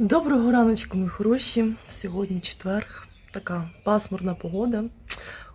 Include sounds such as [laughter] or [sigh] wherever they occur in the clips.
Доброго раночку, мої хороші. Сьогодні четверг. Така пасмурна погода.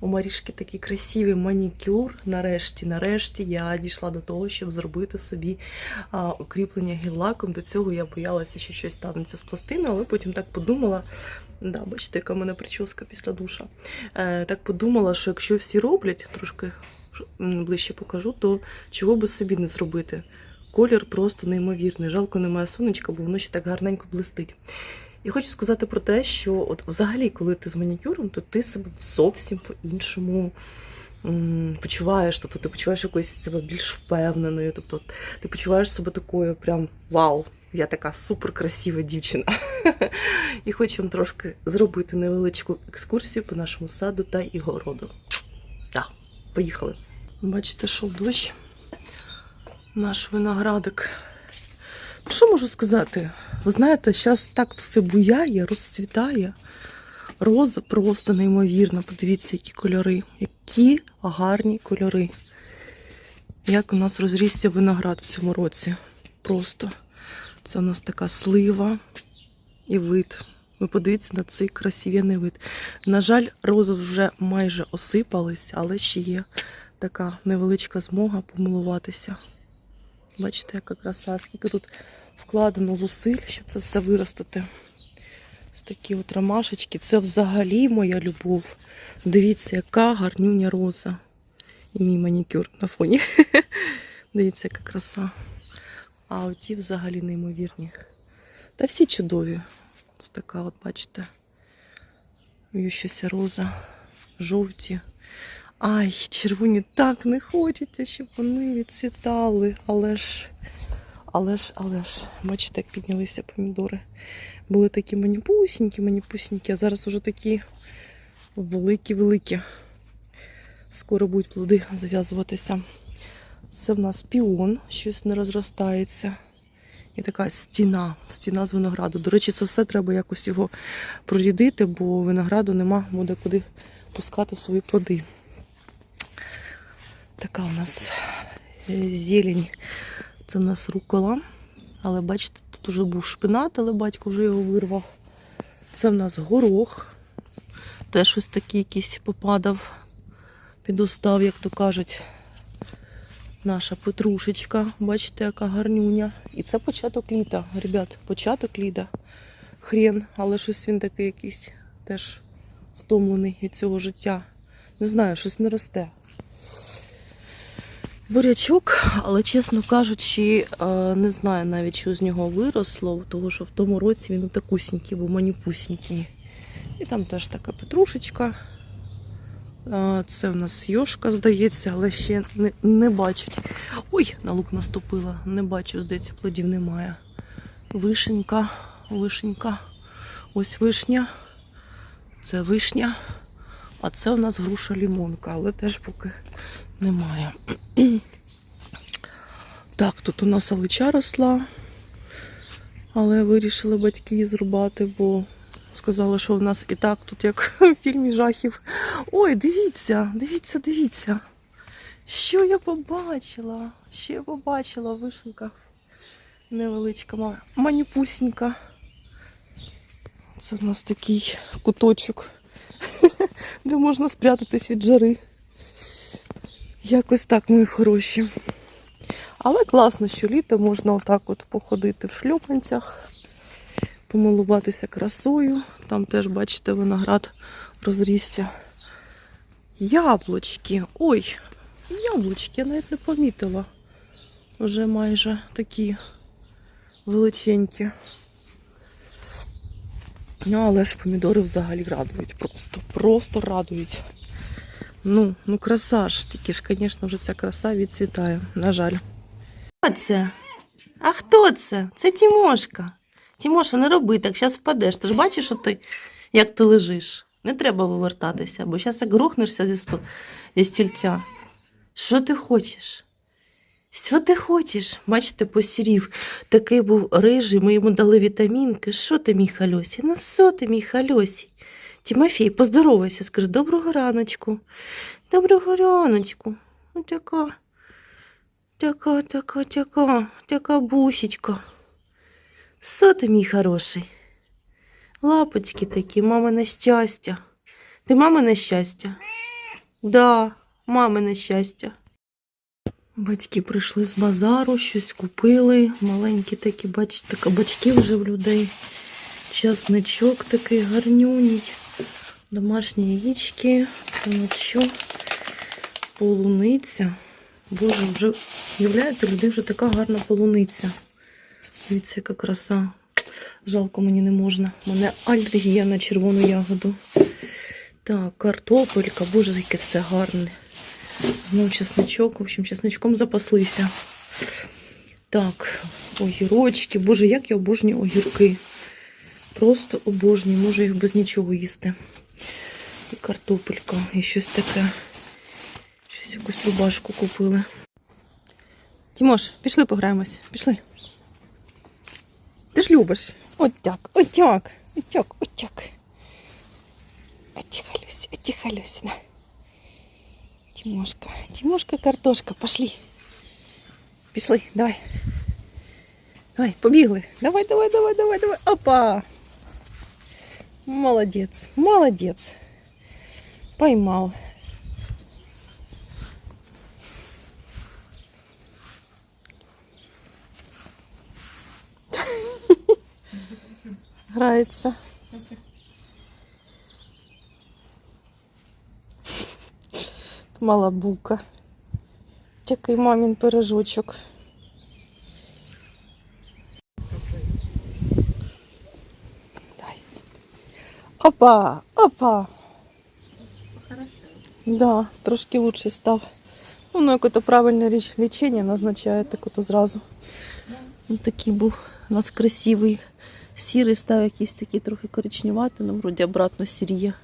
У Марішки такий красивий манікюр. Нарешті, нарешті я дійшла до того, щоб зробити собі а, укріплення гель-лаком. До цього я боялася, що щось станеться з пластиною, але потім так подумала. Да, бачите, яка в мене прическа після душа. Е, так подумала, що якщо всі роблять, трошки ближче покажу, то чого би собі не зробити. Колір просто неймовірний. Жалко, немає сонечка, бо воно ще так гарненько блистить. І хочу сказати про те, що от взагалі, коли ти з манікюром, то ти себе зовсім по-іншому почуваєш. Тобто ти почуваєш якось себе більш впевненою. Тобто ти почуваєш себе такою прям вау, я така супер красива дівчина. [laughs] І хочу вам трошки зробити невеличку екскурсію по нашому саду та і городу. Так, поїхали. Бачите, що дощ наш виноградик. Ну, що можу сказати? Ви знаєте, зараз так все буяє, розцвітає. Роза просто неймовірна. Подивіться, які кольори. Які гарні кольори. Як у нас розрісся виноград в цьому році. Просто це у нас така слива і вид. Ви подивіться на цей красивенний вид. На жаль, рози вже майже осипались, але ще є така невеличка змога помилуватися. Бачите, яка краса, скільки тут вкладено зусиль, щоб це все виростити. Ось такі от ромашечки. Це взагалі моя любов. Дивіться, яка гарнюня роза. І мій манікюр на фоні. [laughs] Дивіться, яка краса. А оті взагалі неймовірні. Та всі чудові. Це така, от, бачите, в'ющася роза, жовті. Ай, червоні так не хочеться, щоб вони відцвітали. Але ж, але ж, але ж, бачите, як піднялися помідори. Були такі маніпусінькі, маніпусінькі, а зараз уже такі великі-великі. Скоро будуть плоди зав'язуватися. Це в нас піон, щось не розростається. І така стіна, стіна з винограду. До речі, це все треба якось його прорідити, бо винограду нема, буде куди пускати свої плоди. Така у нас е, зелень. Це у нас рукола. Але бачите, тут уже був шпинат, але батько вже його вирвав. Це в нас горох. Теж ось такий якийсь попадав, підустав, як то кажуть. Наша петрушечка. Бачите, яка гарнюня. І це початок літа. Ребят, початок літа. Хрен, але щось він такий якийсь теж втомлений від цього життя. Не знаю, щось не росте бурячок, але, чесно кажучи, е, не знаю навіть, що з нього виросло, тому що в тому році він такусінький, був маніпусінький. І там теж така петрушечка. Е, Це в нас йошка, здається, але ще не, не бачать. Ой, на лук наступила. Не бачу, здається, плодів немає. Вишенька, вишенька. Ось вишня. Це вишня. А це у нас груша лімонка, але теж поки немає. Так, тут у нас алича росла, але вирішили батьки її зрубати, бо сказали, що в нас і так тут як [laughs] в фільмі жахів. Ой, дивіться, дивіться, дивіться. Що я побачила? Що я побачила вишенка невеличка, маніпусінька. Це в нас такий куточок, [laughs] де можна спрятатись від жари. Якось так, мої хороші. Але класно, що літо можна отак от походити в шльопанцях, помилуватися красою. Там теж, бачите, виноград розрісся. Яблучки. Ой, яблучки, я навіть не помітила. Вже майже такі величенькі. Ну, але ж помідори взагалі радують. Просто, просто радують. Ну, ну краса ж, тільки ж, звісно, вже ця краса відцвітає, на жаль. Хто це? А хто це? Це Тімошка. Тімоша, не роби так, зараз впадеш. Ти ж бачиш, що ти, як ти лежиш. Не треба вивертатися, бо зараз як грохнешся зі, стільця. Що ти хочеш? Що ти хочеш? Бачите, посірів. Такий був рижий, ми йому дали вітамінки. Що ти, мій хальосі? Ну що ти, мій хальосі? Тимофій, поздоровайся, скажи доброго раночку. Доброго раночку. Ну, така, така, така, така, така бусічка. Що ти, мій хороший? Лапочки такі, мамине щастя. Ти мамине щастя? Да, мамине щастя. Батьки прийшли з базару, щось купили. Маленькі такі, бачите, кабачки вже в людей. Часничок такий гарнюній. Домашні яєчки. Що? Полуниця. Боже, вже уявляєте, людей вже така гарна полуниця. Дивіться, яка краса. Жалко мені не можна. У мене алергія на червону ягоду. Так, картопелька, боже, яке все гарне. Знову чесничок. В общем, чесничком запаслися. Так, огірочки. Боже, як я обожнюю огірки. Просто обожнюю, можу їх без нічого їсти. І картопелька, і щось таке. Щось якусь рубашку купили. Тімош, пішли пограємось. Пішли. Ти ж любиш. Отак, отак, отак, отак. Отихалюсь, отихалюсь. На. Тимошка, Тимошка, картошка, пошли. Пішли, давай. Давай, побігли. Давай, давай, давай, давай, давай. Опа. Молодець, молодець. Поймал. [laughs] Грається. Мала булка. Такий мамін пирожочок. Дай. Опа, опа. Да, трошки лучше став. Ну, ну як правильне річ- лічення назначає, так ото зразу. Він такий був у нас красивий. Сірий став якийсь такий трохи коричневатий, ну вроді обратно сіріє.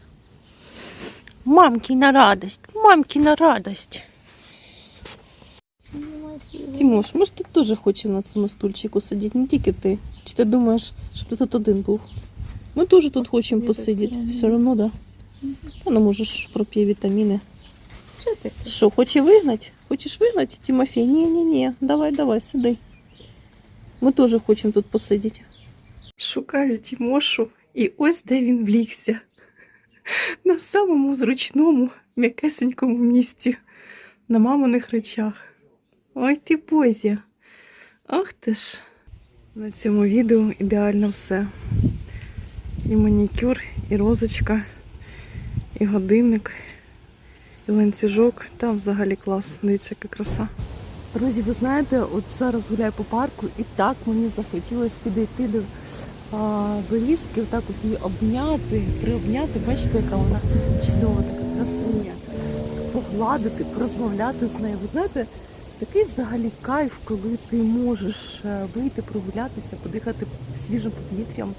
Мамкина радость, мамкина радость. Тимош, ми ж тут теж хочемо на цьому стульчику сидіти, не тільки ти. Чи ти думаєш, щоб ти тут один був? Ми теж тут хочемо посидіти. все Все одно, так. Да. Та не можеш проп'є вітаміни. Що таке? Що, хоче вигнати? Хочеш вигнати, Тимофій? Ні, ні, ні. Давай, давай, сиди. Ми теж хочемо тут посидіти. Шукаю Тимошу, і ось де він влігся. [laughs] На самому зручному, м'якесенькому місці, на маминих речах. Ой ти позі. Ах ти ж. На цьому відео ідеально все. І манікюр, і розочка, і годинник, і ланцюжок. Там взагалі клас. Дивіться, яка краса. Друзі, ви знаєте, от зараз гуляю по парку, і так мені захотілося підійти до а, Борізки, отак от її обняти, приобняти. Бачите, яка вона чудова, така красуня. Погладити, порозмовляти з нею. Ви знаєте, такий взагалі кайф, коли ти можеш е, вийти, прогулятися, подихати свіжим повітрям.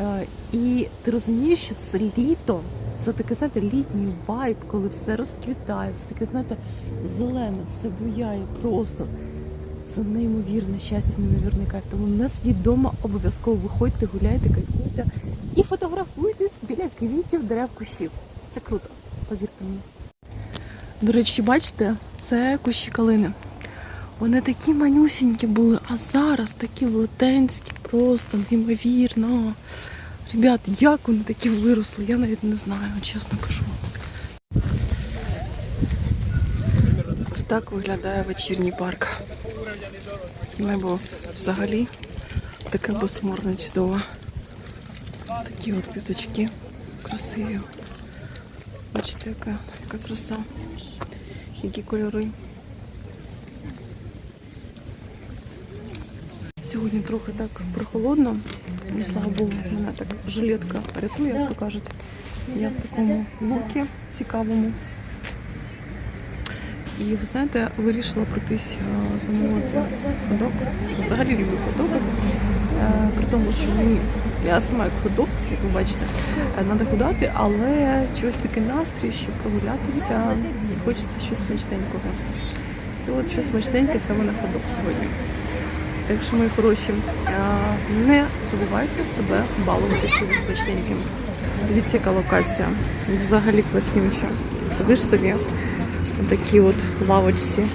Е, І ти розумієш, що це літо, це таке, знаєте, літній вайб, коли все розквітає, все таке, знаєте, зелене, все буяє просто. Це неймовірне щастя, неймовірний кайф. Тому не сидіть вдома, обов'язково виходьте, гуляйте, кайфуйте і фотографуйтесь біля квітів, дерев, кущів. Це круто, повірте мені. До речі, бачите, це кущі калини. Вони такі манюсінькі були, а зараз такі велетенські, просто неймовірно. Ребят, як вони такі виросли, я навіть не знаю, чесно кажу. Це так виглядає вечірній парк. Небо взагалі таке безхмурне чудове. Такі от квіточки красиві. Бачите, яка, яка краса, які кольори. Сьогодні трохи так прохолодно. Ну, слава Богу, мене так жилетка рятує, як то кажуть. Я в такому лукі цікавому. І ви знаєте, вирішила пройтись е, замовити ходок. Взагалі люблю ходок. Е, При тому, що мені я сама як ходок, як ви бачите, треба ходати, але чогось такий настрій, щоб прогулятися, і хочеться щось смачненького. І от щось смачненьке це в мене ходок сьогодні. Так що, мої хороші, е, не забувайте себе балувати чимось смачненьким. Дивіться, яка локація. Взагалі класнюча. Сидиш собі, такі от лавочці,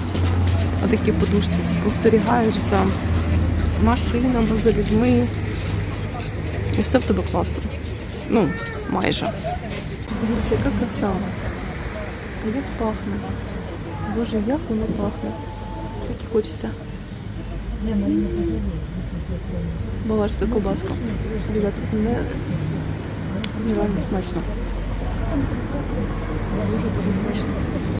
такі подушці, спостерігаєш за машинами, за людьми, І все в тебе класно. Ну, майже. Дивіться, яка краса. А як пахне. Боже, як воно пахне. Як і хочеться. Баварська ковбаска. Ребята, це не нереально смачно. Дуже-дуже смачно.